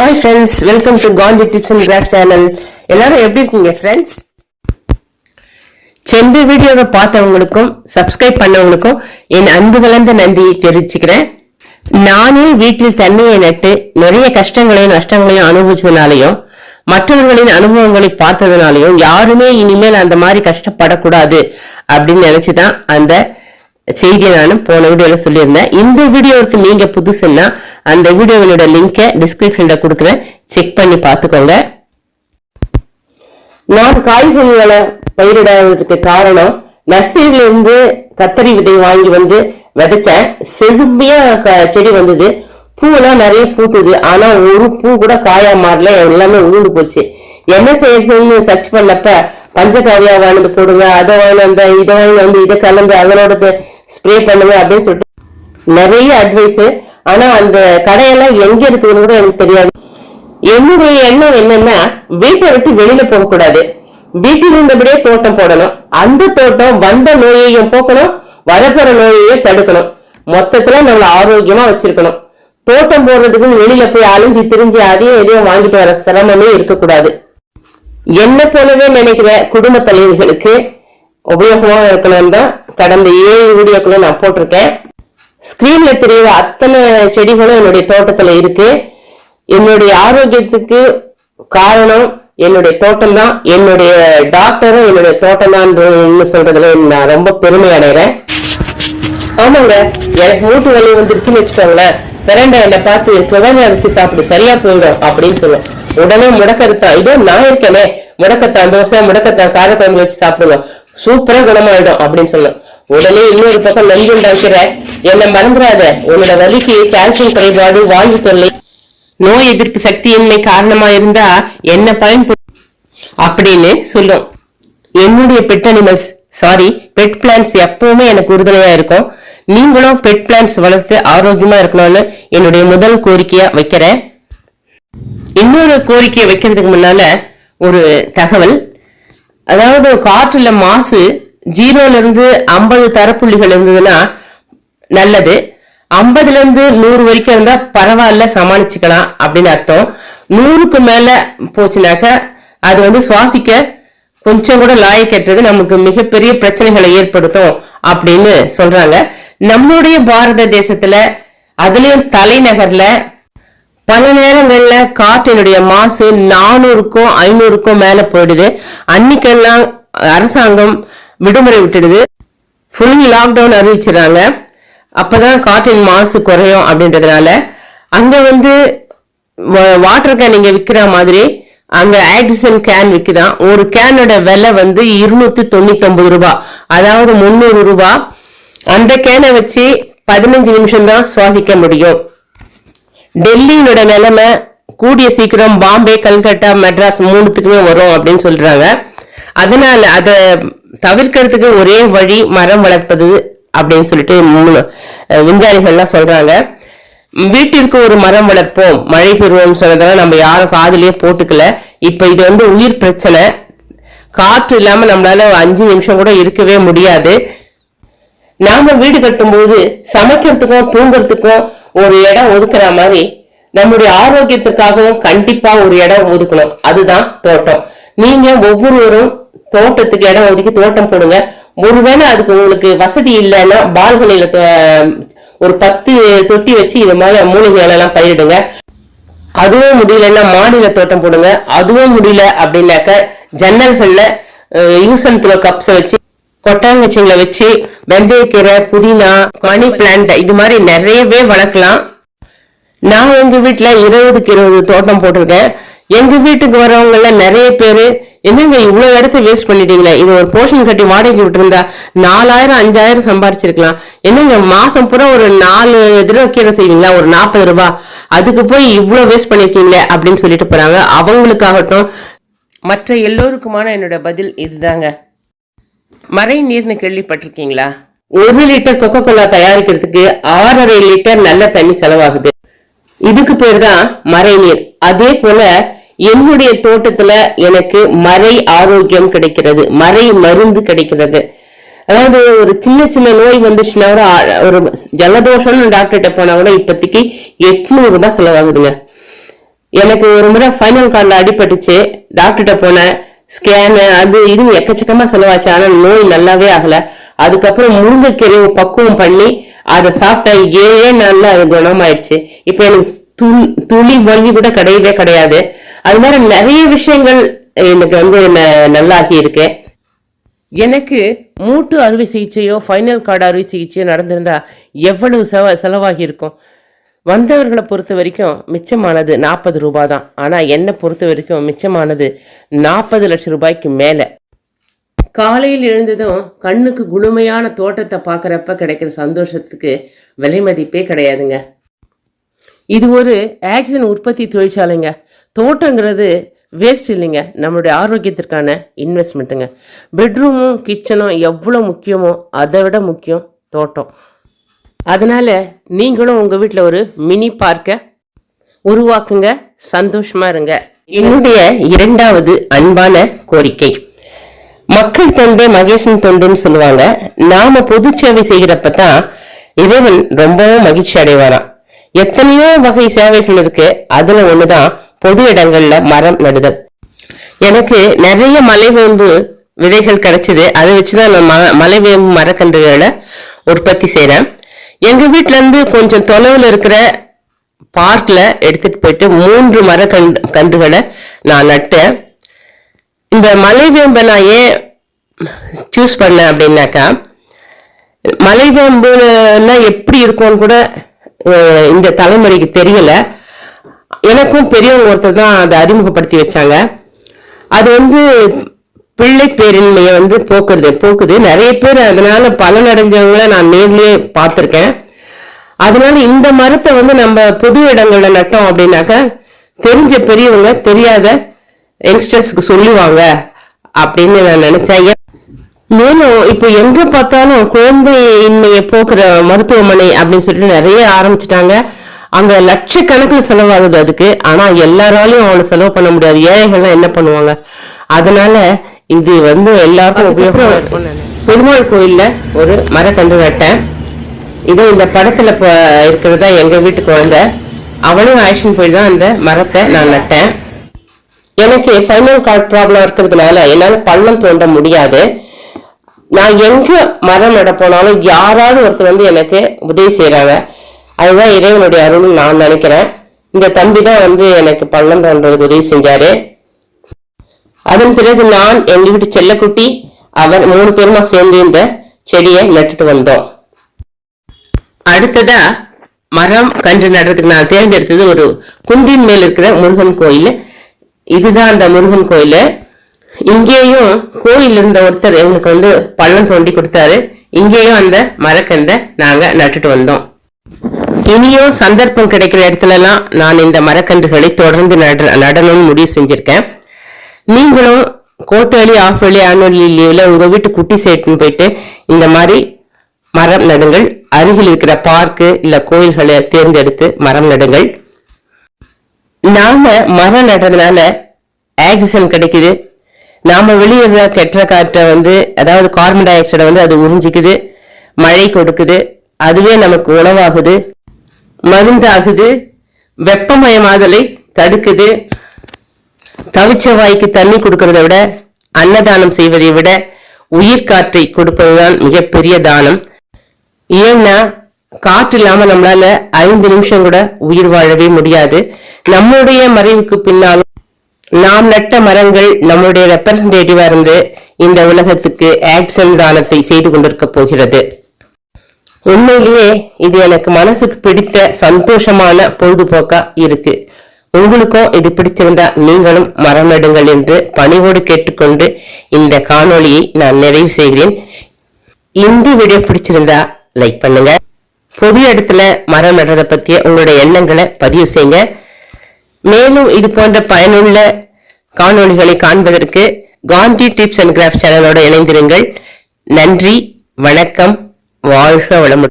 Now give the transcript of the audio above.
Hi friends welcome to Kanthi tips and craft channel எல்லாரும் எப்படி இருக்கீங்க ஃப்ரெண்ட்ஸ் சென்ற வீடியோவை பார்த்தவங்களுக்கும் சப்ஸ்கிரைப் பண்ணவங்களுக்கும் என் அன்பு கலந்த நன்றியை தெரிவிச்சுக்கிறேன். நானே வீட்டில் தண்ணியை நட்டு நிறைய கஷ்டங்களையும் நஷ்டங்களையும் அனுபவிச்சதுனாலையும் மற்றவர்களின் அனுபவங்களை பார்த்ததுனாலையும் யாருமே இனிமேல் அந்த மாதிரி கஷ்டப்படக்கூடாது அப்படின்னு நினைச்சுதான் அந்த செய்தியை நானும் போன வீடியோவில் சொல்லியிருந்தேன். இந்த வீடியோவுக்கு நீங்கள் புதுசுன்னா அந்த வீடியோவினோட லிங்கை டிஸ்கிரிப்ஷனில் கொடுக்குறேன். செக் பண்ணி பார்த்துக்கோங்க. நான் காய்கறிகளை பயிரிடுறதுக்கு காரணம் நர்சரியில இருந்து கத்தரி விதை வாங்கி வந்து விதைச்சேன். செழுமையா செடி வந்தது. பூவெல்லாம் நிறைய பூத்துது. ஆனா ஒரு பூ கூட காயா மாறல. எல்லாமே உளுந்து போச்சு. என்ன செய்யறதுன்னு சர்ச் பண்ணப்ப பஞ்சகாரியா வாங்கிட்டு போடுங்க அதை வாங்கி அந்த இதை வாங்கி வந்து இதை கலந்து அதனோட ஸ்ப்ரே பண்ணுங்க அப்படின்னு சொல்லிட்டு நிறைய அட்வைஸ் ஆனா அந்த கடையெல்லாம் எங்க இருக்குதுன்னு கூட எனக்கு தெரியாது. என்னுடைய எண்ணம் என்னன்னா வீட்டை விட்டு வெளியில போக கூடாது வீட்டில் இருந்தபடியே தோட்டம் போடணும். அந்த தோட்டம் வந்த நோயையும் போக்கணும். வரப்போற நோயையும் தடுக்கணும். மொத்தத்துல நம்மள ஆரோக்கியமா வச்சிருக்கணும். தோட்டம் போடுறதுக்கு வெளியில போய் அலைஞ்சு திரிஞ்சு அதையும் எதையும் வாங்கிட்டு வர சிரமமே இருக்கக்கூடாது. என்ன போலவே நினைக்கிற குடும்ப தலைவர்களுக்கு உபயோகமாக இருக்கணும் தான் கடந்த ஏழு வீடியோக்களும் நான் போட்டிருக்கேன். ஸ்கிரீன்ல தெரியுற அத்தனை செடிகளும் என்னுடைய தோட்டத்துல இருக்கு. என்னுடைய ஆரோக்கியத்துக்கு காரணம் என்னுடைய தோட்டம் தான். என்னுடைய டாக்டரும் என்னுடைய தோட்டம் தான் சொல்றதுல நான் ரொம்ப பெருமை அடைகிறேன். ஆமாங்க எனக்கு மூட்டு வலி வந்துருச்சுன்னு வச்சுக்கோங்களேன். பிரண்ட என்னை பார்த்து துவனை அரைச்சு சாப்பிடு சரியா போயிடும் அப்படின்னு சொல்லுவேன். உடனே முடக்கத்தான் இதோ நான் இருக்கேனே முடக்கத்தான் தோசை முடக்கத்தான் காரக்குழம்பு வச்சு சாப்பிடுவோம் சூப்பரா குணமாயிடும் அப்படின்னு சொல்லும் உடனே இன்னொரு பக்கம் நஞ்சு உண்டாக்கிற என்னை மறந்துடாத. உன்னோட வலிக்கு கால்சியம் குறைபாடு வாயு தொல்லை நோய் எதிர்ப்பு சக்தியின்மை காரணமா இருந்தா என்ன பயன்படும் அப்படின்னு சொல்லும். என்னுடைய pet animals sorry pet plants எப்பவுமே எனக்கு உறுதுணையா இருக்கும். நீங்களும் பெட் பிளான்ஸ் வளர்த்து ஆரோக்கியமா இருக்கணும்னு என்னுடைய முதல் கோரிக்கையா வைக்கிறேன். இன்னொரு கோரிக்கையை வைக்கிறதுக்கு முன்னால ஒரு தகவல். அதாவது காற்றுல மாசு ஜீரோல இருந்து ஐம்பது தரப்புள்ளிகள் இருந்ததுன்னா நல்லது. ஐம்பதுல இருந்து நூறு வரைக்கும் இருந்தா பரவாயில்ல சமாளிச்சுக்கலாம் அப்படின்னு அர்த்தம். நூறுக்கு மேல போச்சுனாக்க அது வந்து சுவாசிக்க கொஞ்சம் கூட லாயக்கற்றது நமக்கு மிகப்பெரிய பிரச்சனைகளை ஏற்படுத்தும் அப்படின்னு சொல்றாங்க. நம்மளுடைய பாரத தேசத்துல அதுலயும் தலைநகர்ல பல நேரங்கள்ல காற்றினுடைய மாசு நானூறுக்கும் ஐநூறுக்கும் மேல போயிடுது. அன்னைக்கெல்லாம் அரசாங்கம் விடுமுறை விட்டுடுது. ஃபுல் லாக்டவுன் அறிவிச்சிடறாங்க. அப்பதான் காற்றின் மாசு குறையும் அப்படின்றதுனால. அங்க வந்து வாட்டர் கேன் இங்க விற்கிற மாதிரி அங்க ஆக்சிஜன் கேன் விற்கிறான் ஒரு கேனோட விலை வந்து இருநூத்தி தொண்ணூத்தி ஒன்பது ரூபாய் அதாவது முந்நூறு ரூபாய் அந்த கேனை வச்சு பதினஞ்சு நிமிஷம் தான் சுவாசிக்க முடியும். டெல்லியினோட நிலைமை கூடிய சீக்கிரம் பாம்பே கல்கட்டா மெட்ராஸ் மூணுத்துக்குமே வரும் அப்படின்னு சொல்றாங்க. அதனால அதை தவிர்க்கிறதுக்கு ஒரே வழி மரம் வளர்ப்பது அப்படின்னு சொல்லிட்டு மூணு விஞ்ஞானிகள்லாம் சொல்றாங்க. வீட்டிற்கு ஒரு மரம் வளர்ப்போம் மழை பெறுவோம் சொன்னதெல்லாம் நம்ம யாரும் காதுலயே போட்டுக்கல. இப்ப இது வந்து உயிர் பிரச்சனை. காற்று இல்லாம நம்மளால அஞ்சு நிமிஷம் கூட இருக்கவே முடியாது. நாம வீடு கட்டும்போது சமைக்கிறதுக்கும் தூங்குறதுக்கும் ஒரு இடம் ஒதுக்குற மாதிரி நம்முடைய ஆரோக்கியத்துக்காகவும் கண்டிப்பா ஒரு இடம் ஒதுக்கணும். அதுதான் தோட்டம். நீங்க ஒவ்வொருவரும் தோட்டத்துக்கு இடம் ஒதுக்கி தோட்டம் போடுங்க. ஒருவேளை அதுக்கு உங்களுக்கு வசதி இல்லைன்னா பால்கனியில ஒரு பத்து தொட்டி வச்சு இது மாதிரி மூலிகைகள் எல்லாம் பயிரிடுங்க. அதுவும் முடியலன்னா மாடியில தோட்டம் போடுங்க. அதுவும் முடியல அப்படின்னாக்க ஜன்னல்கள்ல யூசன் த்ரோ கப்ஸை வச்சு கொட்டாங்கச்சிங்களை வச்சு வெந்தயக்கீரை புதினா மணி பிளான்ட் இது மாதிரி நிறையவே வளர்க்கலாம். நான் எங்க வீட்டுல இருபதுக்கு இருபது தோட்டம் போட்டிருக்கேன். எங்க வீட்டுக்கு வரவங்க நிறைய பேரு என்னங்க இவ்வளவு இடத்த வேஸ்ட் பண்ணிட்டீங்களே? இது ஒரு போர்ஷன் கட்டி வாடகைக்கு விட்டுருந்தா நாலாயிரம் அஞ்சாயிரம் சம்பாரிச்சிருக்கலாம். என்னங்க மாசம் பூரா ஒரு நாலு தடவை கீரை செய்வீங்களா? ஒரு நாற்பது ரூபாய் அதுக்கு போய் இவ்வளவு வேஸ்ட் பண்ணிருக்கீங்களே அப்படின்னு சொல்லிட்டு போறாங்க. அவங்களுக்காகட்டும் மற்ற எல்லோருக்குமான என்னோட பதில் இதுதாங்க. மறை நீர்னு கேள்விப்பட்டிருக்கீங்களா? ஒரு லிட்டர் கொக்கோ கோலா தயாரிக்கிறதுக்கு ஆறரை லிட்டர் நல்ல தண்ணி செலவாகுது. இதுக்கு பேர் தான் மறை நீர். அதே போல என்னுடைய தோட்டத்துல எனக்கு மறை ஆரோக்கியம் கிடைக்கிறது மறை மருந்து கிடைக்கிறது. அதாவது ஒரு சின்ன சின்ன நோய் வந்துச்சுன்னா கூட ஒரு ஜலதோஷம்னு டாக்டர்கிட்ட போனா கூட இப்போதைக்கு எட்நூறு ரூபாய் செலவாகுதுங்க. எனக்கு ஒரு முறை ஃபைனல் கார்டில் அடிபட்டுச்சு. டாக்டர்கிட்ட போனேன். ஸ்கேனு அது இது எக்கச்சக்கமா செலவாச்சு. ஆனா நோய் நல்லாவே ஆகல. அதுக்கப்புறம் முருங்கைக்கீரை பக்குவம் பண்ணி அதை சாப்பிட்டா ஏழே நாள்ல அது குணமாயிடுச்சு. இப்போ எனக்கு துளி துளி வலி கூட கிடையவே கிடையாது. அது மாதிரி நிறைய விஷயங்கள் எனக்கு வந்து நல்லாகி இருக்கு. எனக்கு மூட்டு அறுவை சிகிச்சையோ ஃபைனல் கார்டு அறுவை சிகிச்சையோ நடந்திருந்தா எவ்வளவு செவ செலவாகி இருக்கும்? வந்தவர்களை பொறுத்த வரைக்கும் மிச்சமானது நாற்பது ரூபாய் தான் ஆனால் என்னை பொறுத்த வரைக்கும் மிச்சமானது நாற்பது லட்சம் ரூபாய்க்கு மேலே. காலையில் எழுந்ததும் கண்ணுக்கு குளுமையான தோட்டத்தை பார்க்குறப்ப கிடைக்கிற சந்தோஷத்துக்கு விலை மதிப்பே கிடையாதுங்க. இது ஒரு ஆக்சிஜன் உற்பத்தி தொழிற்சாலைங்க. தோட்டங்கிறது வேஸ்ட் இல்லைங்க. நம்மளுடைய ஆரோக்கியத்திற்கான இன்வெஸ்ட்மெண்ட்டுங்க பெட்ரூமும் கிச்சனும் எவ்வளோ முக்கியமோ அதை விட முக்கியம் தோட்டம். அதனால நீங்களும் உங்கள் வீட்டில் ஒரு மினி பார்க்கை உருவாக்குங்க. சந்தோஷமா இருங்க. என்னுடைய இரண்டாவது அன்பான கோரிக்கை. மக்கள் தொண்டே மகேசன் தொண்டுன்னு சொல்லுவாங்க. நாம பொது சேவை செய்கிறப்ப தான் இறைவன் ரொம்பவும் மகிழ்ச்சி அடைவாராம். எத்தனையோ வகை சேவைகள் இருக்கு. அதுல ஒண்ணுதான் பொது இடங்கள்ல மரம் நடுதல். எனக்கு நிறைய மலைவேம்பு விதைகள் கிடைச்சது. அதை வச்சுதான் நான் ம- மலைவேம்பு மரக்கன்றுகளை உற்பத்தி செய்யறேன் எங்க வீட்ல இருந்து கொஞ்சம் தொலைவில் இருக்கிற பார்க்ல எடுத்துட்டு போயிட்டு மூன்று மர மரக்கன்று கன்றுகளை நான் நட்டேன். இந்த மலைவேம்பை நான் ஏன் சூஸ் பண்ணேன் அப்படின்னாக்கா மலைவேம்புன்னா எப்படி இருக்கும்னு கூட இந்த தலைமுறைக்கு தெரியல. எனக்கும் பெரியவங்க ஒருத்தர் தான் அதை அறிமுகப்படுத்தி வச்சாங்க. அது வந்து பிள்ளை பேரின்மையை வந்து போக்குறது போக்குது. நிறைய பேர் அதனால பலனடைஞ்சவங்கள நான் நேர்லயே பார்த்துருக்கேன். அதனால இந்த மரத்தை வந்து நம்ம பொது இடங்கள்ல நட்டோம் அப்படின்னாக்கா தெரிஞ்ச பெரியவங்க தெரியாத யங்ஸ்டர்ஸ்க்கு சொல்லுவாங்க அப்படின்னு நான் நினைச்சேன். ஏன் மேலும் இப்போ எங்க பார்த்தாலும் குழந்தையின்மையை போக்குற மருத்துவமனை அப்படின்னு சொல்லிட்டு நிறைய ஆரம்பிச்சிட்டாங்க. அங்க லட்சக்கணக்கில் செலவாகுது அதுக்கு. ஆனா எல்லாராலையும் அவனை செலவு பண்ண முடியாது. ஏழைகள்லாம் என்ன பண்ணுவாங்க? அதனால இது வந்து எல்லாருக்கும் உபயோகம் பெருமாள் கோயில்ல ஒரு மரக்கன்று நட்டேன். இது இந்த படத்துல ப- இருக்கிறதா எங்க வீட்டு குழந்தை. அவளும் ஆக்ஷன் போய் தான் அந்த மரத்தை நான் நட்டேன். எனக்கு ஃபைனல் கார்ட் ப்ராப்ளம் இருக்கிறதுனால என்னால பள்ளம் தோண்ட முடியாது. நான் எங்க மரம் நட போனாலும் யாராவது ஒருத்தர் வந்து எனக்கு உதவி செய்றாங்க. அதுதான் இறைவனுடைய அருள் நான் நினைக்கிறேன். இந்த தம்பி தான் வந்து எனக்கு பள்ளம் தோன்றதுக்கு உதவி செஞ்சாரு. அதன் பிறகு நான் எங்க வீட்டு செல்லக்குட்டி அவர் மூணு பேருமா சேர்ந்து இந்த செடியை நட்டுட்டு வந்தோம். அடுத்ததா மரம் கன்று நடுறதுக்கு நான் தேர்ந்தெடுத்தது ஒரு குன்றின் மேல் இருக்கிற முருகன் கோயில். இதுதான் அந்த முருகன் கோயில். இங்கேயும் கோயில் இருந்த ஒருத்தர் எங்களுக்கு வந்து பள்ளம் தோண்டி கொடுத்தாரு. இங்கேயும் அந்த மரக்கன்றை நாங்க நட்டுட்டு வந்தோம். இனியும் சந்தர்ப்பம் கிடைக்கிற இடத்துலலாம் நான் இந்த மரக்கன்றுகளை தொடர்ந்து நட நடணும்னு முடிவு செஞ்சிருக்கேன். நீங்களும் கோட்டவழி ஆஃப் வேலி ஆனுவலி லீவ்ல உங்க வீட்டு குட்டி சேர்த்துன்னு போயிட்டு இந்த மாதிரி மரம் நடுங்கள். அருகில் இருக்கிற பார்க்கு இல்ல கோயில்களை தேர்ந்தெடுத்து மரம் நடுங்கள். நாம மரம் நடுறதுனால ஆக்சிஜன் கிடைக்குது. நாம வெளியேற கெட்ட காற்றை வந்து அதாவது கார்பன் டை ஆக்சைடை வந்து அது உறிஞ்சிக்குது. மழை கொடுக்குது. அதுவே நமக்கு உணவாகுது. மருந்தாகுது. வெப்பமயமாதலை தடுக்குது. தவிச்ச வாய்க்கு தண்ணி கொடுக்கறத விட அன்னதானம் செய்வதை விட உயிர் காற்றை கொடுப்பதுதான் மிகப்பெரிய தானம். ஏன்னா காற்று இல்லாம நம்மளால ஐந்து நிமிஷம் கூட உயிர் வாழவே முடியாது. நம்முடைய மறைவுக்கு பின்னாலும் நாம் நட்ட மரங்கள் நம்முடைய ரெப்ரசன்டேட்டிவா இருந்து இந்த உலகத்துக்கு ஆக்சன் தானத்தை செய்து கொண்டிருக்க போகிறது. உண்மையிலேயே இது எனக்கு மனசுக்கு பிடித்த சந்தோஷமான பொழுதுபோக்கா இருக்கு. உங்களுக்கும் இது பிடிச்சிருந்தா நீங்களும் மரம் நடுங்கள் என்று பணிவோடு கேட்டுக்கொண்டு இந்த காணொளியை நான் நிறைவு செய்கிறேன். இந்த வீடியோ பிடிச்சிருந்தா லைக் பண்ணுங்க. பொது இடத்துல மரம் நடுறதை பற்றிய உங்களுடைய எண்ணங்களை பதிவு செய்யுங்க. மேலும் இது போன்ற பயனுள்ள காணொளிகளை காண்பதற்கு காந்தி டிப்ஸ் அண்ட் கிராஃப்ட் சேனலோட இணைந்திருங்கள். நன்றி வணக்கம் வாழ்க வளமுடன்.